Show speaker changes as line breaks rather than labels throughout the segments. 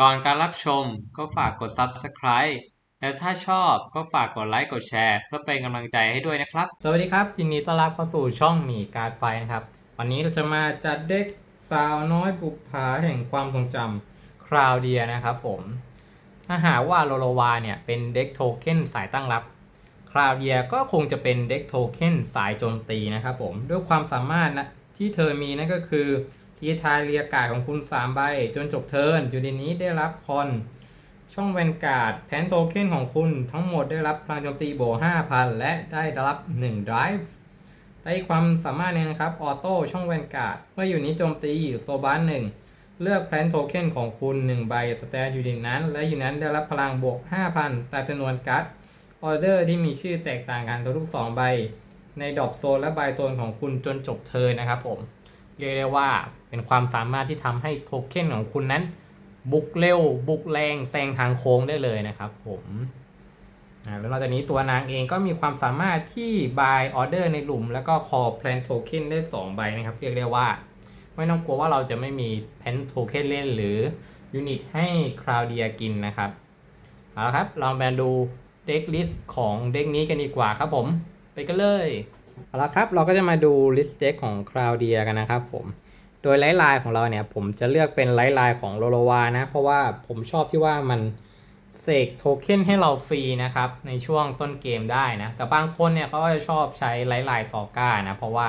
ก่อนการรับชมก็ฝากกด Subscribe และถ้าชอบก็ฝากกดไลค์กดแชร์ เพื่อเป็นกำลังใจให้ด้วยนะครับ
สวัสดีครับ ยินดีต้อนรับเข้าสู่ช่องหมีการ์ดไฟนะครับ วันนี้เราจะมาจัดเด็กสาวน้อยบุปผาแห่งความทรงจำคราวเดียนะครับผม ถ้าหากว่าโลโลวาเนี่ยเป็นเด็กโทเค็นสายตั้งรับ คราวเดียก็คงจะเป็นเด็กโทเค็นสายโจมตีนะครับผมด้วยความสามารถนะที่เธอมีนั่นก็คือ ทีทายเรียกาศของคุณ 3 ใบ จนจบเทิร์นอยู่ในนี้ได้รับคอน ช่องแวนการ์ดแพนโทเค็นของคุณทั้งหมดได้รับพลังโจมตีโบ 5,000 และได้รับ1 drive ได้ความสามารถเนี่ยนะครับออโต้ช่องแวนการ์ดเมื่ออยู่นี้โจมตีโซบานหนึ่งเลือกแพนโทเค็นของคุณ 1 ใบสแตนอยู่ในนั้น และอยู่นั้นได้รับพลังบวก 5,000 ตามจำนวนการ์ดออเดอร์ที่มีชื่อแตกต่างกันทุกๆ2ใบ ในดอปโซนและใบโซนของคุณจนจบเทิร์นนะครับผม เรียกได้ว่าเป็นความสามารถที่ทำให้โทเค็นของคุณนั้น บุกเร็ว บุกแรงแซงทางโค้งได้เลยนะครับผมอ่าแล้วนอกจากนี้ตัวนางเองก็มีความสามารถที่ buy order ในหลุม แล้วก็ call plan token ได้ 2 ใบนะครับ เรียกได้ว่า ไม่ต้องกลัวว่าเราจะไม่มี plan token เล่นหรือยูนิตให้คราวเดียกินนะครับ เอาละครับเรามาดูเด็กลิสต์ของเด็กนี้กันดีกว่าครับผม ไปกันเลย เอาละครับ เราก็จะมาดูลิสต์เด็กของคราวเดียกันนะครับผม โดยไลท์ไลน์ของเราเนี่ย ผมจะเลือกเป็นไลท์ไลน์ของโลโลวานะ เพราะว่าผมชอบที่ว่ามันเสกโทเค็นให้เราฟรีนะครับ ในช่วงต้นเกมได้นะ แต่บางคนเนี่ยเขาก็จะชอบใช้ไลท์ไลน์ซอก้านะ เพราะว่า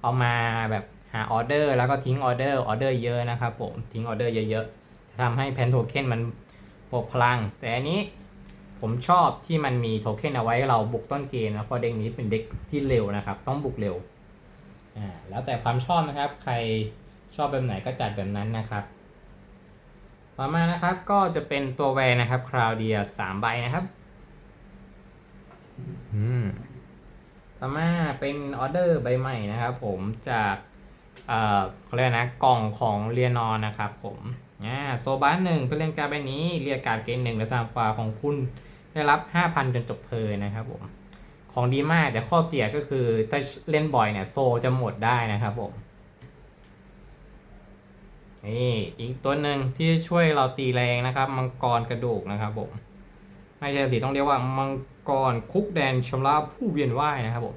เอามาแบบหาออเดอร์แล้วก็ทิ้งออเดอร์ออเดอร์เยอะนะครับผมทิ้งออเดอร์เยอะๆจะทำให้แพนโทเค็นมันบวกพลัง แต่อันนี้ ผมชอบที่มันมีโทเค็นเอาไว้ให้เราบุกต้นเกมนะเพราะเด็กนี้เป็นเด็กที่เร็วนะครับ ต้องบุกเร็วอ่าแล้วแต่ความชอบนะครับ ใครชอบแบบไหนก็จัดแบบนั้นนะครับ ต่อมานะครับก็จะเป็นตัวแวร์นะครับคราวเดียสามใบนะครับอืมต่อมาเป็นออเดอร์ใบใหม่นะครับ ผมจากเอ่อเขาเรียกนะกล่องของเรียนอนนะครับ ผมอ่าโซบาหนึ่งเพื่อเล่นการดใบนี้เรียกการดเกณฑ์หนึ่งและตามขวาของคุณ ได้รับ 5,000 จนจบเทอนะครับผม ของดีมากแต่ข้อเสียก็คือถ้าเล่นบ่อยเนี่ยโซจะหมดได้นะครับผม นี่อีกตัวหนึ่งที่ช่วยเราตีแรงนะครับ มังกรกระดูกนะครับผมไม่ใช่สิต้องเรียกว่ามังกรคุกแดนชำระผู้เวียนว่ายนะครับผม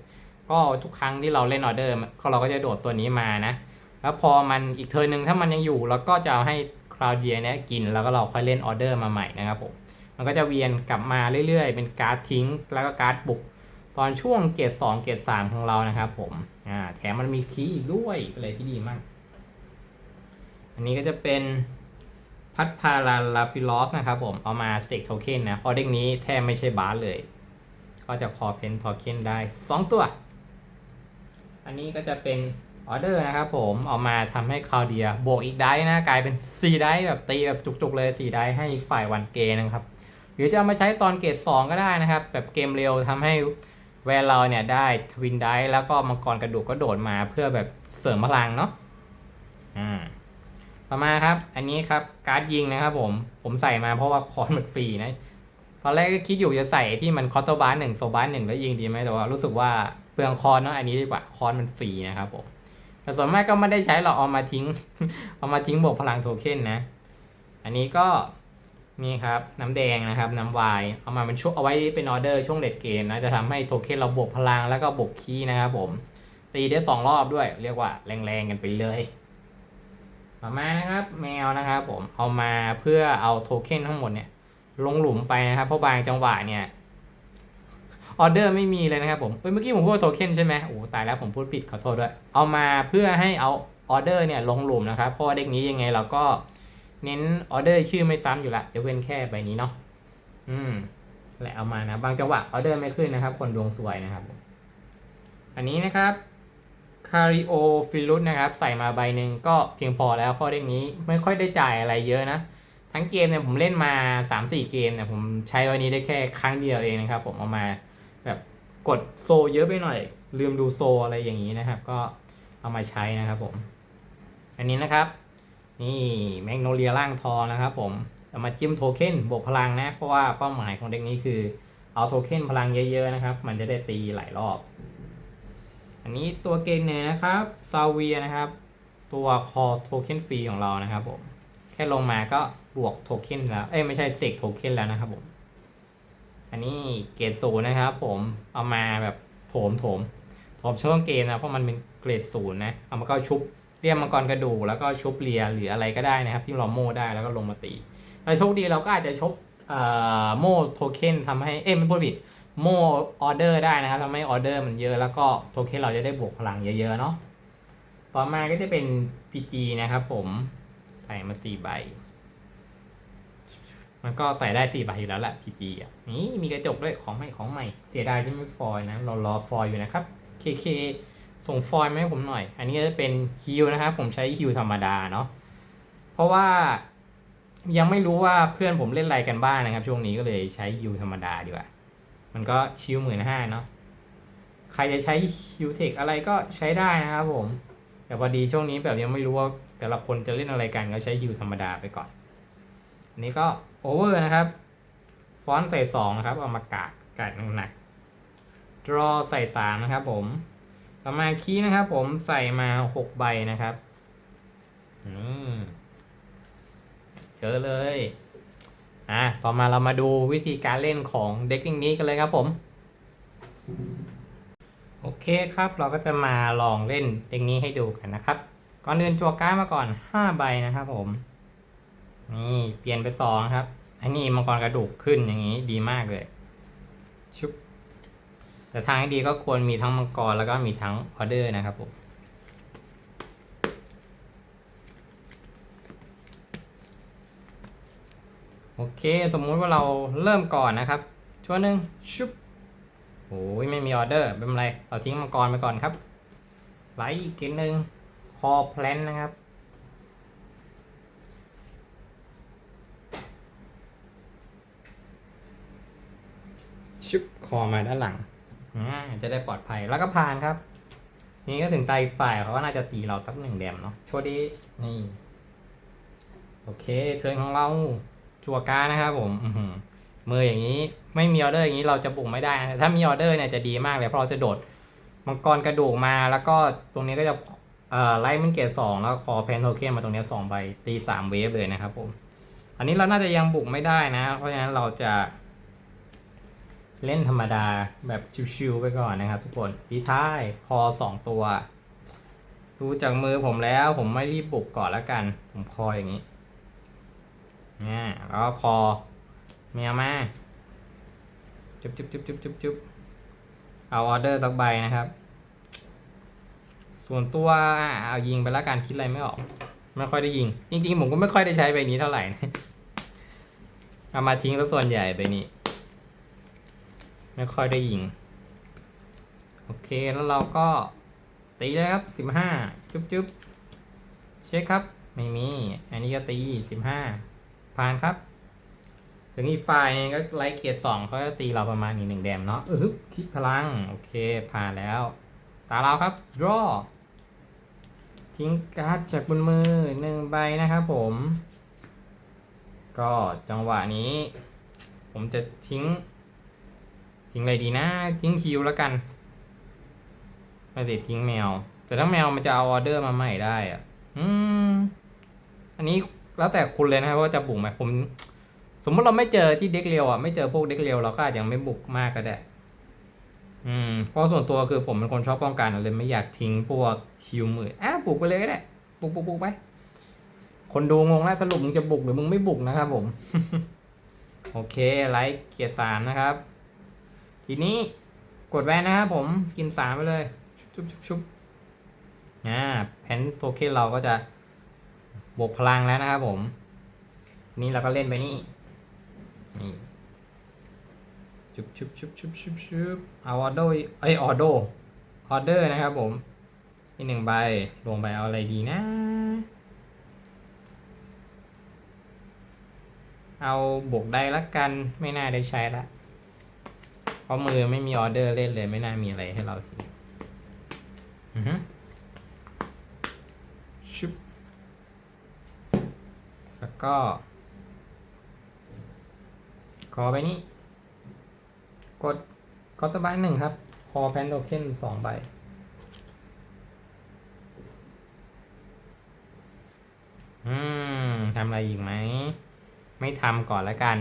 ก็ทุกครั้งที่เราเล่นออเดอร์เราก็จะโดดตัวนี้มานะ แล้วพอมันอีกเทอร์นหนึ่งถ้ามันยังอยู่เราก็จะเอาให้คราวเดียเนี่ยกินแล้วก็เราค่อยเล่นออเดอร์มาใหม่นะครับผม มันก็จะเวียนกลับมาเรื่อยๆ เป็นการ์ดทิ้ง แล้วก็การ์ดบุก ตอนช่วงเกรดสองเกรดสามของเรานะครับผมอ่าแถมมันมีคีย์อีกด้วยเป็นอะไรที่ดีมาก อันนี้ก็จะเป็นพัดพาราลาฟิลอสนะครับผมเอามาสเสกโทเค็นนะเพราะเด็กนี้แทบไม่ใช่บาสเลย ก็จะคอเพนโทเค็นได้ 2 ตัว อันนี้ก็จะเป็นออเดอร์นะครับผมเอามาทำให้คาวเดียบวกอีกได้นะ กลายเป็น 4 ได้แบบตีแบบจุกๆเลย 4 ได้ให้อีกฝ่ายวันเกนะครับ รือจะเอามาใช้ตอนเกรด2ก็ได้นะครับ แบบเกมเร็วทำให้แวนเราเนี่ยได้ทวินได้แล้วก็มังกรกระดูกก็โดดมาเพื่อแบบเสริมพลังเนาะอ่าต่อมาครับ อันนี้ครับการ์ดยิงนะครับผม ผมใส่มาเพราะว่าคอนมันฟรีนะ ตอนแรกก็คิดอยู่จะใส่ที่มันคอร์ตบาร์หนึ่งโซบาร์หนึ่งแล้วยิงดีไหมแต่ว่ารู้สึกว่าเปลืองคอนเนาะอันนี้ดีกว่าคอนมันฟรีนะครับผมแต่ส่วนมากก็ไม่ได้ใช้เราเอามาทิ้ง เอามาทิ้งบวกพลังโทเค็นนะ อันนี้ก็ นี่ครับน้ำแดงนะครับน้ำวายเอามาเป็นช่วงเอาไว้เป็นออเดอร์ช่วงเลดเกมนะจะทำให้โทเค็นเราบวกพลังแล้วก็บวกคีนะครับผมตีได้สองรอบด้วย เรียกว่าแรงๆกันไปเลยต่อมานะครับแมวนะครับผมเอามาเพื่อเอาโทเค็นทั้งหมดเนี่ยลงหลุมไปนะครับเพราะบางจังหวะเนี่ยออเดอร์ไม่มีเลยนะครับผมเอ้ยเมื่อกี้ผมพูดว่าโทเค็นใช่ไหมโอ้ตายแล้วผมพูดผิดขอโทษด้วย เอามาเพื่อให้เอาออเดอร์เนี่ยลงหลุมนะครับเพราะว่าเด็กนี้ยังไงเราก็ เน้นออเดอร์ชื่อไม่ซ้ำอยู่ละเดี๋ยวเว้นแค่ใบนี้เนาะอืมและเอามานะ บางจังหวะออเดอร์ไม่ขึ้นนะครับ คนดวงสวยนะครับ อันนี้นะครับคาริโอฟิลุสนะครับ ใส่มาใบหนึ่งก็เพียงพอแล้วเพราะเรื่องนี้ไม่ค่อยได้จ่ายอะไรเยอะนะ ทั้งเกมเนี่ยผมเล่นมา 3-4 เกมเนี่ยผมใช้วันนี้ได้แค่ครั้งเดียวเองนะครับ ผมเอามาแบบกดโซเยอะไปหน่อย ลืมดูโซอะไรอย่างนี้นะครับ ก็เอามาใช้นะครับผม อันนี้นะครับ นี่แมกโนเลียร่างทองนะครับผมเอามาจิ้มโทเค็นบวกพลังนะ เพราะว่าเป้าหมายของเด็กนี้คือเอาโทเค็นพลังเยอะๆนะครับ มันจะได้ตีหลายรอบ อันนี้ตัวเกนเนอร์นะครับซาเวียนะครับ ตัวคอโทเค็นฟรีของเรานะครับผม แค่ลงมาก็บวกโทเค็นแล้ว เอ้ยไม่ใช่เสกโทเค็นแล้วนะครับผม อันนี้เกรดศูนย์นะครับผม เอามาแบบโถมโถมโถมช่วงเกมนะ เพราะมันเป็นเกรดศูนย์นะ เอามาก็ชุบ เรียมมังกรกระดูกแล้วก็ชุบเลียหรืออะไรก็ได้นะครับ ที่เราโม่ได้แล้วก็ลงมาตีถ้าโชคดีเราก็อาจจะชบโม่โทเค็นทำให้เอ้ยไม่พูดผิดโม่ออเดอร์ได้นะครับทำให้ออเดอร์มันเยอะแล้วก็โทเค็นเราจะได้บวกพลังเยอะๆเนาะต่อมาก็จะเป็น PG นะครับผมใส่มาสี่ใบ มันก็ใส่ได้สี่ใบอยู่แล้วแหละ PG อะนี่มีกระจกด้วยของใหม่ของใหม่ เสียดายที่ไม่ฟอยนะเรารอฟอยอยู่นะครับ KK ส่งฟอยล์มาให้ผมหน่อย อันนี้จะเป็นฮิวนะครับ ผมใช้ฮิวธรรมดาเนาะ เพราะว่ายังไม่รู้ว่าเพื่อนผมเล่นอะไรกันบ้างนะครับ ช่วงนี้ก็เลยใช้ฮิวธรรมดาดีกว่า มันก็ชิวหมื่นห้าเนาะ ใครจะใช้ฮิวเทคอะไรก็ใช้ได้นะครับผม แต่พอดีช่วงนี้แบบยังไม่รู้ว่าแต่ละคนจะเล่นอะไรกันก็ใช้ฮิวธรรมดาไปก่อน อันนี้ก็โอเวอร์นะครับ ฟอนต์ใส่สองนะครับ เอามากาดกาดหนักๆ draw ใส่สามนะครับผม ต่อมาคีนะครับ ผมใส่มาหกใบนะครับนี่เจอเลย อะ ต่อมาเรามาดูวิธีการเล่นของเด็กนี้กันเลยครับผม โอเคครับ เราก็จะมาลองเล่นเด็กนี้ให้ดูกันนะครับ ก่อนเดินจัวกามาก่อน5ใบนะครับผม นี่เปลี่ยนไป2ครับ อันนี้มังกรกระดูกขึ้นอย่างนี้ดีมากเลย ชุบ แต่ทางที่ดีก็ควรมีทั้งมังกรแล้วก็มีทั้งออเดอร์นะครับผมโอเคสมมุติว่าเราเริ่มก่อนนะครับช่วหนึ่งชุบโอ้ยไม่มีออเดอร์ไม่เป็นไรเราทิ้งมังกรไปก่อนครับไลท์อีกทีหนึ่งคอแพลนนะครับชุบคอมาด้านหลัง อ่าจะได้ปลอดภัยแล้วก็ผ่านครับ นี่ก็ถึงไตฝ่ายเขาก็น่าจะตีเราสักหนึ่งแดมเนาะโชว์ดีนี่ โอเคเทิร์นของเราจัวการนะครับผมอืมืออย่างนี้ไม่มีออเดอร์อย่างนี้เราจะบุกไม่ได้นะถ้ามีออเดอร์เนี่ยจะดีมากเลยเพราะเราจะโดดมังกรกระดูกมาแล้วก็ตรงนี้ก็จะไล่มันเกตสองแล้วคอแพนโทเคนมาตรงนี้สองใบตีสามเวฟเลยนะครับผม อันนี้เราน่าจะยังบุกไม่ได้นะ เพราะฉะนั้นเราจะ เล่นธรรมดาแบบชิวๆไปก่อนนะครับทุกคนตีท้ายคอสองตัว ดูจากมือผมแล้วผมไม่รีบบุกก่อนแล้วกัน ผมคออย่างนี้นี่แล้วคอแมวมาจุบจุบจุบจุบจุบจุบเอาออเดอร์สักใบนะครับ ส่วนตัวเอายิงไปแล้วกันคิดอะไรไม่ออก ไม่ค่อยได้ยิง จริงๆผมก็ไม่ค่อยได้ใช้ใบนี้เท่าไหร่นะเอามาทิ้งแล้วส่วนใหญ่ใบนี้ ไม่ค่อยได้ยิง โอเคแล้วเราก็ตีเลยครับสิบห้าจุ๊บจุ๊บเช็คครับ ไม่มี อันนี้ก็ตีสิบห้าผ่านครับ ถึงอีกฝ่ายนึงก็ไลท์เกียร์สองเขาจะตีเราประมาณอีกหนึ่งแดมเนาะเออฮึบคิดพลัง โอเคผ่านแล้ว ตาเราครับ draw ทิ้งการ์ดจากบนมือหนึ่งใบนะครับผม ก็จังหวะนี้ ผมจะทิ้ง ทิ้งอะไรดีนะทิ้งคิวแล้วกันไม่ติทิ้งแมว แต่ถ้าแมวมันจะเอาออเดอร์มาใหม่ได้อะ อืม อันนี้แล้วแต่คุณเลยนะครับว่าจะบุกไหมผม สมมติเราไม่เจอที่เด็กเรียวอะไม่เจอพวกเด็กเรียวเราก็อาจจะไม่บุกมากก็ได้ อืมเพราะส่วนตัวคือผมเป็นคนชอบป้องกันเลยไม่อยากทิ้งพวกคิวมืออะบุกไปเลยก็ได้บุกบุกบุกไป คนดูงงแล้วสรุปมึงจะบุกหรือมึงไม่บุกนะครับผม โอเคไลค์เกียร์สามนะครับ ทีนี้กดแวนนะครับผมกินสามไปเลย ชุบชุบชุบอ่าแพนโทเค็นเราก็จะบวกพลังแล้วนะครับผม นี่เราก็เล่นไปนี่นี่ชุบชุบชุบชุบชุบชุบเอาออโดเอ้ยออโดออเดอร์นะครับผมนี่หนึ่งใบลงไปเอาอะไรดีนะ เอาบวกได้ละกันไม่น่าได้ใช้ละ เพราะมือไม่มีออเดอร์เล่นเลยไม่น่ามีอะไรให้เราทีอือฮึชุบแล้วก็ ขอไปนี้ กดกดตัวใบหนึ่งครับคอแพนโทเค็นสองใบอืมทำอะไรอีกไหม ไม่ทำก่อนแล้วกัน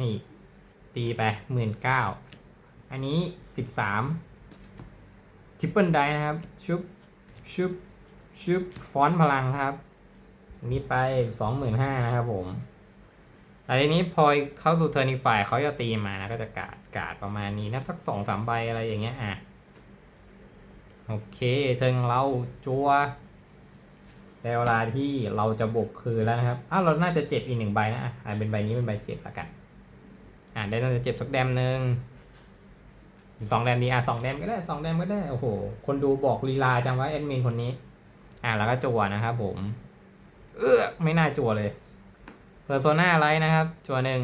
นี่ ตีไปหมื่นเก้าอันนี้สิบสามทิปเปิลไดนะครับ ชุบ ชุบ ชุบ ฟอนพลังครับอันนี้ไปสองหมื่นห้านะครับผมแต่ทีนี้พอเข้าสู่เทอร์นิฟายเขาจะตีมานะก็จะกาดกาดประมาณนี้นะสักสองสามใบอะไรอย่างเงี้ยอะโอเคเทิงเราจัวแต่เวลาที่เราจะบกคืนแล้วนะครับ อ้าวเราน่าจะเจ็บอีกหนึ่งใบนะอะอะเป็นใบนี้เป็นใบเจ็บละกัน อ่าได้น่าจะเจ็บสักแดมหนึ่งสองแดมดีอะสองแดมก็ได้สองแดมก็ได้โอ้โห คนดูบอกลีลาจังว่าแอดมินคนนี้ อ่าแล้วก็จัวนะครับผม เออไม่น่าจัวเลยเพอร์โซนาไรนะครับ จัวหนึ่ง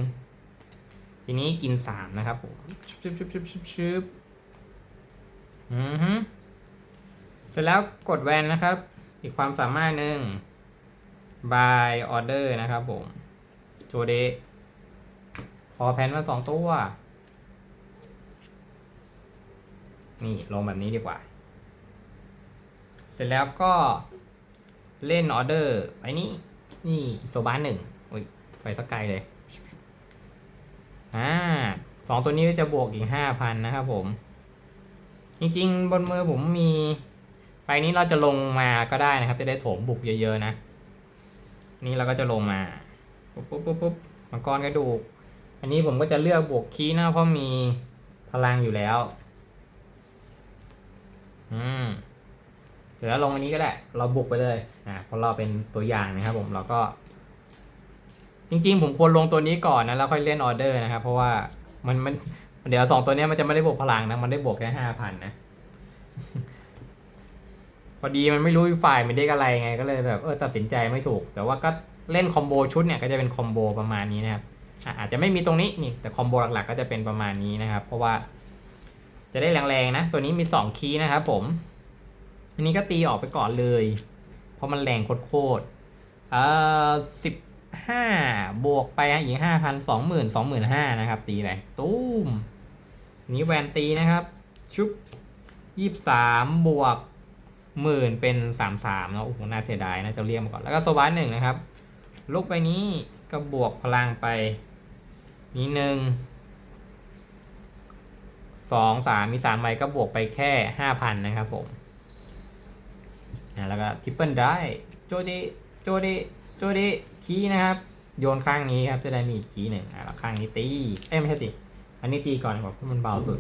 ทีนี้กินสามนะครับผมชึบชึบชึบชึบชึบอือฮึเสร็จแล้วกดแวนนะครับ อีกความสามารถหนึ่ง by order นะครับผม โจเด พอแพนมาสองตัว นี่ลงแบบนี้ดีกว่า เสร็จแล้วก็เล่นออเดอร์ไปนี่ นี่โซบาหนึ่งโอ้ยไปสักไกลเลย อ่าสองตัวนี้จะบวกอีกห้าพันนะครับผม จริงๆ บนมือผมมีไฟนี้เราจะลงมาก็ได้นะครับ จะได้โถมบุกเยอะๆนะ นี่เราก็จะลงมา ปุ๊บปุ๊บปุ๊บปุ๊บมังกรกระดูก อันนี้ผมก็จะเลือกบวกคีย์นะเพราะมีพลังอยู่แล้ว อืมเดี๋ยวเราลงอันนี้ก็ได้ เราบุกไปเลยอ่าเพราะเราเป็นตัวอย่างนะครับผมเราก็ จริงๆ ผมควรลงตัวนี้ก่อนนะแล้วค่อยเล่นออเดอร์นะครับเพราะว่ามันมันเดี๋ยวสองตัวนี้มันจะไม่ได้บวกพลังนะมันได้บวกแค่ห้าพันนะพอดีมันไม่รู้ฝ่ายมันได้อะไรไงก็เลยแบบเออตัดสินใจไม่ถูก แต่ว่าก็เล่นคอมโบชุดเนี่ยก็จะเป็นคอมโบประมาณนี้นะครับ อาจจะไม่มีตรงนี้นี่แต่คอมโบหลักๆก็จะเป็นประมาณนี้นะครับ เพราะว่าจะได้แรงๆนะ ตัวนี้มี 2 คีย์นะครับผมอันนี้ก็ตีออกไปก่อนเลย เพราะมันแรงโคตรๆเอ่อสิบห้าบวกไปอีกห้าพันสองหมื่นสองหมื่นห้านะครับ ตีไปตุ้มนี้แวนตีนะครับ ชุบยี่สามบวกหมื่นเป็นสามสามนะโอ้โหน่าเสียดายนะจะเรียกมาก่อนแล้วก็โซบาหนึ่งนะครับลูกไปนี้ก็บวกพลังไป นี้หนึ่งสองสามมีสามใบก็บวกไปแค่ห้าพันนะครับผมอะแล้วก็ทริปเปิลได้โจดีโจดีโจดีคีนะครับ โยนข้างนี้ครับจะได้มีอีกคีหนึ่งอะแล้วข้างนี้ตีเอ้ไม่ใช่ตีอันนี้ตีก่อนดีกว่าเพราะมันเบาสุด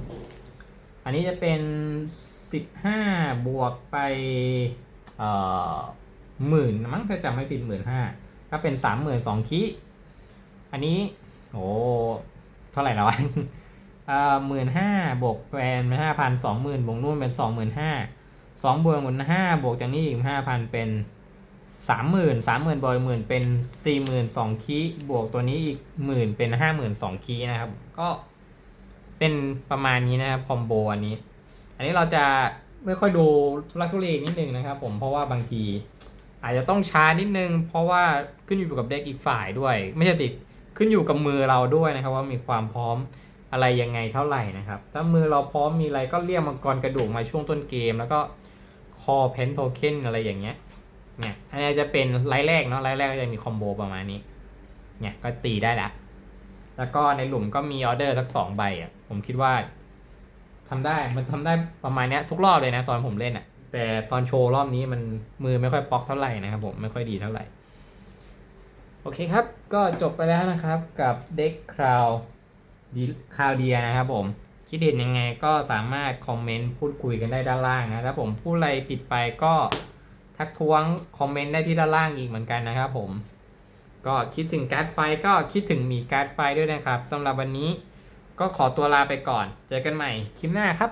อันนี้จะเป็นสิบห้าบวกไปเอ่อหมื่นมั้งถ้าจำไม่ผิดหมื่นห้า ก็เป็นสามหมื่นสองคีอันนี้โอ้เท่าไหร่แล้ววะหมื่นห้าบวกแวนเป็นห้าพันสองหมื่นบวกนู่นเป็นสองหมื่นห้าสองบวกหมื่นห้าบวกจากนี้อีกห้าพันเป็นสามหมื่นสามหมื่นบวกหมื่นเป็นสี่หมื่นสองคีบวกตัวนี้อีกหมื่นเป็นห้าหมื่นสองคีนะครับ ก็เป็นประมาณนี้นะครับคอมโบอันนี้ อันนี้เราจะไม่ค่อยดูทุลักทุเลนิดนึงนะครับ ผมเพราะว่าบางที อาจจะต้องช้านิดนึง เพราะว่าขึ้นอยู่กับเด็กอีกฝ่ายด้วย ไม่ใช่สิดขึ้นอยู่กับมือเราด้วยนะครับ ว่ามีความพร้อมอะไรยังไงเท่าไหร่นะครับ ถ้ามือเราพร้อมมีอะไรก็เรียกมังกรกระดูกมาช่วงต้นเกม แล้วก็คอเพนโทเค็นอะไรอย่างเงี้ยเนี่ยอันนี้จะเป็นไลท์แรกเนาะไลท์แรกก็จะมีคอมโบประมาณนี้เนี่ยก็ตีได้ละแล้วก็ในหลุมก็มีออเดอร์สักสองใบอะผมคิดว่าทำได้มันทำได้ประมาณเนี้ยทุกรอบเลยนะ ตอนผมเล่นอะ แต่ตอนโชว์รอบนี้มันมือไม่ค่อยป๊อกเท่าไหร่นะครับผมไม่ค่อยดีเท่าไหร่ โอเคครับ ก็จบไปแล้วนะครับกับเด็กคราวดีคราวเดียนะครับผม คิดเห็นยังไงก็สามารถคอมเมนต์พูดคุยกันได้ด้านล่างนะถ้าผมพูดอะไรผิดไปก็ทักท้วงคอมเมนต์ได้ที่ด้านล่างอีกเหมือนกันนะครับผม ก็คิดถึงการ์ดไฟก็คิดถึงมีการ์ดไฟด้วยนะครับสำหรับวันนี้ก็ขอตัวลาไปก่อน เจอกันใหม่คลิปหน้าครับ